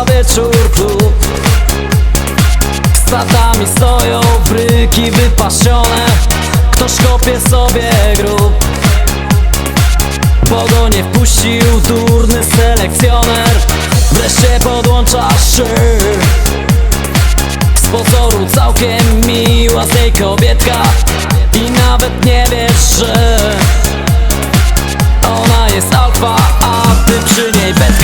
na wieczórku Kwadami stoją bryki wypasione. Ktoś kopie sobie grób Kogo nie wpuścił durny selekcjoner. Wreszcie podłączasz się Z pozoru całkiem miła z niej kobietka. I nawet nie wiesz, że Ona jest alfa, a ty przy niej beta.